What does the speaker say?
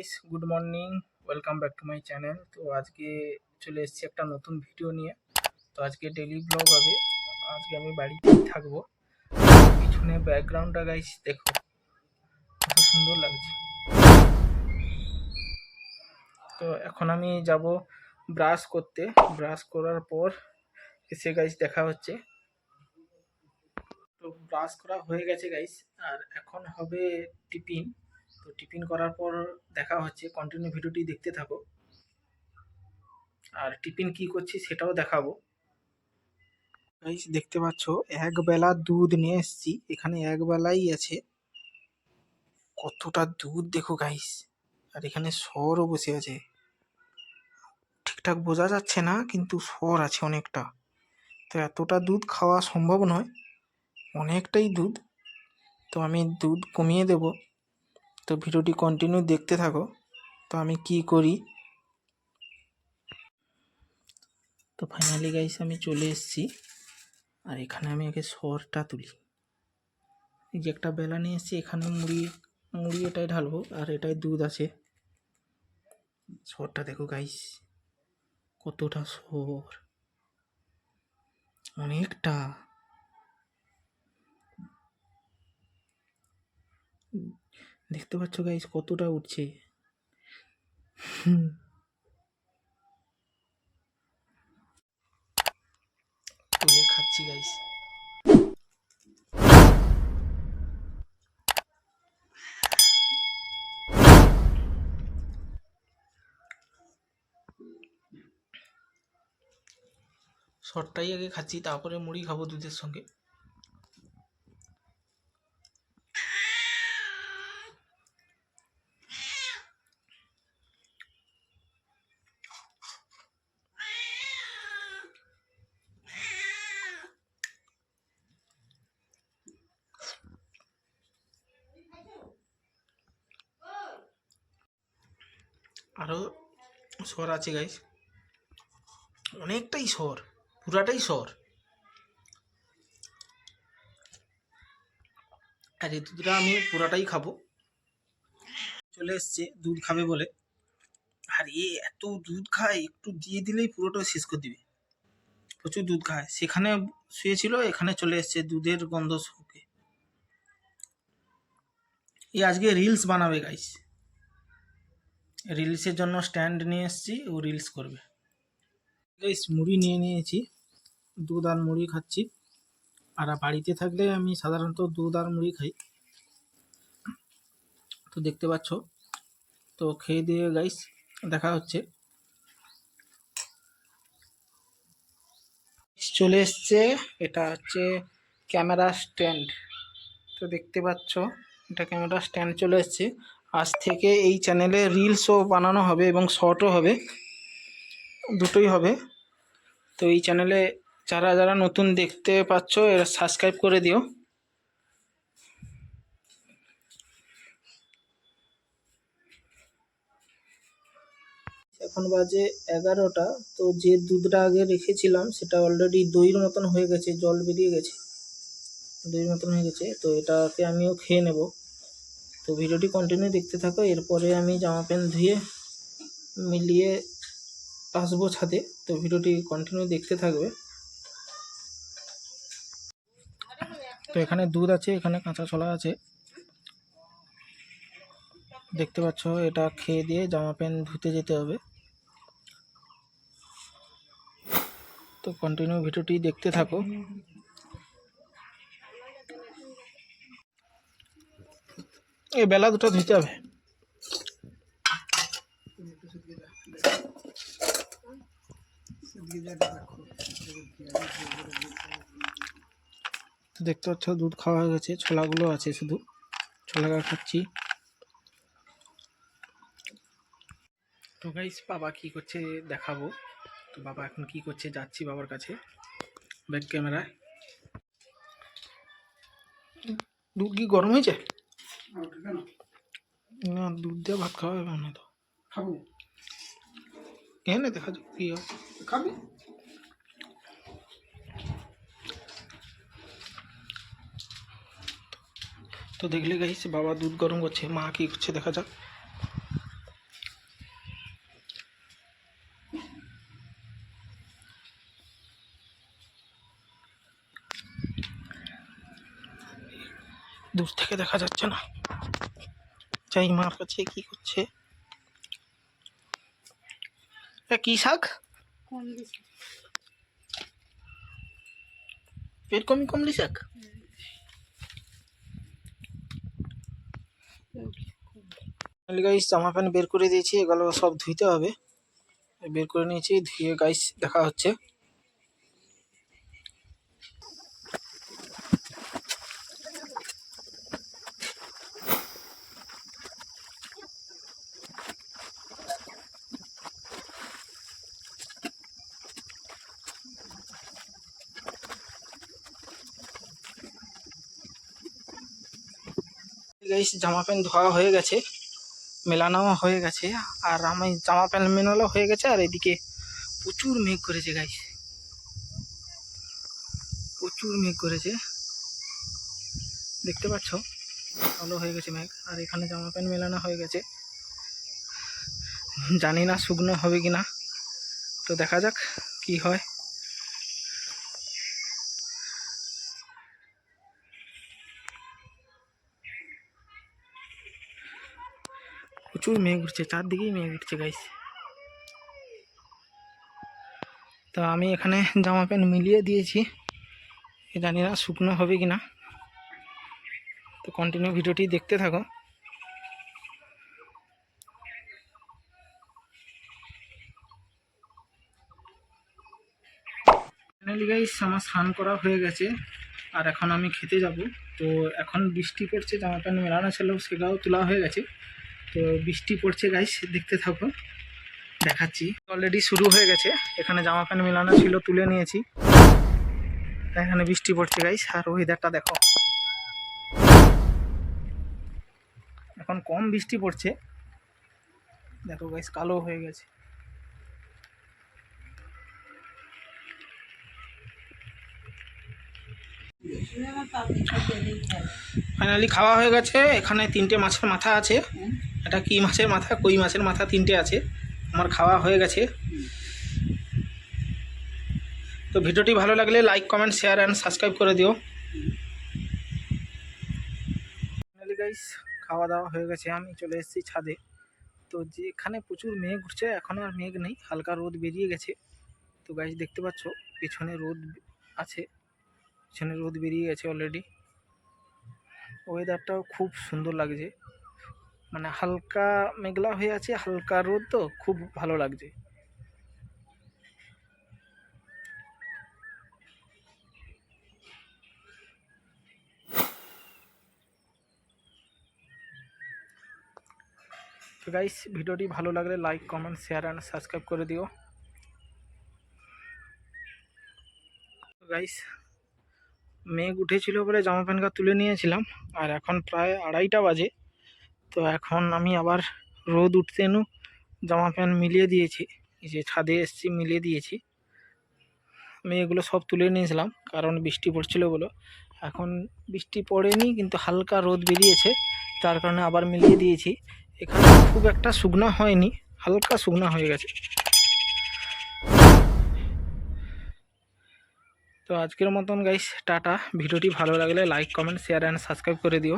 Guys good morning welcome back to my channel তো আজকে চলে এসেছি একটা নতুন ভিডিও নিয়ে। তো আজকে ডেলি ব্লগ হবে। আজকে আমি বাড়িতেই থাকব। পিছনে ব্যাকগ্রাউন্ডটা গাইস দেখো। কত সুন্দর লাগছে। তো এখন আমি যাব ব্রাশ করতে। ব্রাশ করার পর এসে গাইস দেখা হচ্ছে। তো ব্রাশ করা হয়ে গেছে গাইস আর এখন হবে টিফিন তো টিফিন করার পর দেখা হচ্ছে কন্টিনিউ ভিডিওটি দেখতে থাকো। আর টিফিন কি করছি সেটাও দেখাবো। গাইস দেখতে পাচ্ছ এক বেলা দুধ নিয়ে এসেছি। এখানে এক বেলাই আছে। কতটা দুধ দেখো গাইস আর এখানে সরও বসে আছে। ঠিকঠাক বোঝা যাচ্ছে না, কিন্তু সর আছে অনেকটা। তো এতটা দুধ খাওয়া সম্ভব নয়। অনেকটাই দুধ। তো আমি দুধ কমিয়ে দেব। তো ভিডিওটি কন্টিনিউ দেখতে থাকো। তো আমি কি করি? তো ফাইনালি গাইস আমি চলে এসেছি। আর এখানে আমি আগে সরটা তুলি। এই যে একটা বেলা নিয়ে এসেছি, এখানে মুড়ি মুড়ি এটাই ঢালবো, আর এটাই দুধ আছে। সরটা দেখো গাইস কতটা সর। অনেকটা। দেখতে পাচ্ছ গাইস কতটা উঠছে। তুলে খাচ্ছি গাইস শর্টটাই আগে খাচ্ছি, তারপরে মুড়ি খাব দুধের সঙ্গে। আরও স্বর আছে গাইস অনেকটাই স্বর পুরাটাই স্বর আর এই দুধটা আমি পুরাটাই খাব। চলে এসছে, দুধ খাবে বলে। আর এ এত দুধ খায়, একটু দিয়ে দিলেই পুরোটা শেষ করে দিবে। প্রচুর দুধ খায়। সেখানে শুয়েছিল, এখানে চলে এসছে দুধের গন্ধ শুকে। এই আজকে রিলস বানাবে গাইস রিলসের জন্য স্ট্যান্ড নিয়ে এসেছি, ও রিলস করবে। গাইস মুড়ি নিয়ে নিয়েছি, দুধ আর মুড়ি খাচ্ছি। আর বাড়িতে থাকলে আমি সাধারণত দুধ আর মুড়ি খাই। তো দেখতে পাচ্ছ, তো খেয়ে দিয়ে গাইস দেখা হচ্ছে। চলে এসছে, এটা হচ্ছে ক্যামেরা স্ট্যান্ড। তো দেখতে পাচ্ছ, এটা ক্যামেরা স্ট্যান্ড চলে এসছে। আজ থেকে এই চ্যানেলে রিলসও বানানো হবে এবং শর্টও হবে। দুটোই হবে। তো এই চ্যানেলে যারা যারা নতুন দেখতে পাচ্ছ, এরা সাবস্ক্রাইব করে দিও। এখন বাজে এগারোটা। তো যে দুধটা আগে রেখেছিলাম, সেটা অলরেডি দইয়ের মতন হয়ে গেছে, জল বেরিয়ে গেছে। দইয়ের মতন হয়ে গেছে। তো এটাকে আমিও খেয়ে নেব। তো ভিডিওটি কন্টিনিউ দেখতে থাকো, এরপরে আমি জামা প্যান্ট ধুয়ে মিলিয়ে আসব ছাদে। তো ভিডিওটি কন্টিনিউ দেখতে থাকবে। তো এখানে দুধ আছে, এখানে কাঁচা ছোলা আছে। দেখতে পাচ্ছ, এটা খেয়ে দিয়ে জামা প্যান্ট ধুতে যেতে হবে। তো কন্টিনিউ ভিডিওটি দেখতে থাকো। এই বেলা দুটো ধুতে হবে। দেখতে পাচ্ছ, দুধ খাওয়া হয়ে গেছে, ছোলাগুলো আছে শুধু, ছোলা খাচ্ছি। তো গাইস বাবা কি করছে দেখাবো। তো বাবা এখন কি করছে, যাচ্ছি বাবার কাছে ব্যাক ক্যামেরায় দুধ কি গরম হয়েছে? না দুধ দিয়ে ভাত খাওয়া যাবে না তো। খাব। এনে দেখা যাক কি হবে খাবি? তো দেখলে গাইস বাবা দুধ গরম করছে মা কি করছে দেখা যাক। দূর থেকে দেখা যাচ্ছে না। যাই মার কাছে কি করছে? কি শাক? কমি কমলি শাক? গাইস জামা প্যান্ট বের করে দিয়েছি এগুলো সব ধুইতে হবে। বের করে নিয়েছি ধুয়ে গাইস দেখা হচ্ছে। গাইস জামা প্যান্ট ধোয়া হয়ে গেছে মেলানো হয়ে গেছে, আর আমি জামা প্যান্ট মেলানো হয়ে গেছে, আর এদিকে প্রচুর মেঘ করেছে গাইস প্রচুর মেঘ করেছে। দেখতে পাচ্ছ? ভালো হয়ে গেছে মেঘ, আর এখানে জামা প্যান্ট মেলানো হয়ে গেছে। জানি না শুকনো হবে কি না তো দেখা যাক কি হয়। প্রচুর মেঘ উঠছে, চারদিকেই মেঘ উঠছে গাইস তো আমি এখানে জামা প্যান্ট মিলিয়ে দিয়েছি। জানি না শুকনো হবে কি না তো কন্টিনিউ ভিডিওটি দেখতে থাকো। ফাইনালি গাইস আমার স্নান করা হয়ে গেছে, আর এখন আমি খেতে যাব। তো এখন বৃষ্টি পড়ছে, জামা প্যান্ট মেলানো ছিল সেটাও তোলা হয়ে গেছে। তো বৃষ্টি পড়ছে গাইস দেখতে থাকো, দেখাচ্ছি। অলরেডি শুরু হয়ে গেছে, এখানে জামা প্যান্ট মেলানো ছিল, তুলে নিয়েছি। এখানে বৃষ্টি পড়ছে গাইস আর ওয়েদারটা দেখো। এখন কম বৃষ্টি পড়ছে। দেখো গাইস কালো হয়ে গেছে। ফাইনালি খাওয়া হয়ে গেছে, এখানে তিনটে মাছের মাথা আছে। এটা কি মাছের মাথা? কই মাছের মাথা? তিনটে আছে। আমার খাওয়া হয়ে গেছে। তো ভিডিওটি ভালো লাগলে like comment share and subscribe করে দিও। গাইস খাওয়া দাওয়া হয়ে গেছে। আমি চলে এসেছি ছাদে। তো যেখানে প্রচুর মেঘ উঠছে, এখন আর মেঘ নেই। হালকা রোদ বেরিয়ে গেছে। তো গাইস দেখতে পাচ্ছ? পেছনে রোদ আছে। পেছনে রোদ বেরিয়ে গেছে অলরেডি ওয়েদারটাও খুব সুন্দর লাগছে। মানে হালকা মেঘলা হয়ে আছে, হালকা রোদ তো, খুব ভালো লাগছে। গাইস ভিডিওটি ভালো লাগলে like comment share and subscribe করে দিও। গাইস মেঘ উঠেছিল বলে জামা প্যান্ট তুলে নিয়েছিলাম, আর এখন প্রায় আড়াইটা বাজে। তো এখন আমি আবার রোদ উঠতে নু জামা প্যান্ট মিলিয়ে দিয়েছি যে ছাদে এসেছি মিলিয়ে দিয়েছি। আমি এগুলো সব তুলে নিয়েছিলাম, কারণ বৃষ্টি পড়ছিল বলে। এখন বৃষ্টি পড়েনি, কিন্তু হালকা রোদ বেরিয়েছে, তার কারণে আবার মিলিয়ে দিয়েছি। এখানে খুব একটা শুকনা হয়নি, হালকা শুকনা হয়ে গেছে। তো আজকের মতন গাইস টাটা। ভিডিওটি ভালো লাগলে like comment share and subscribe করে দিও।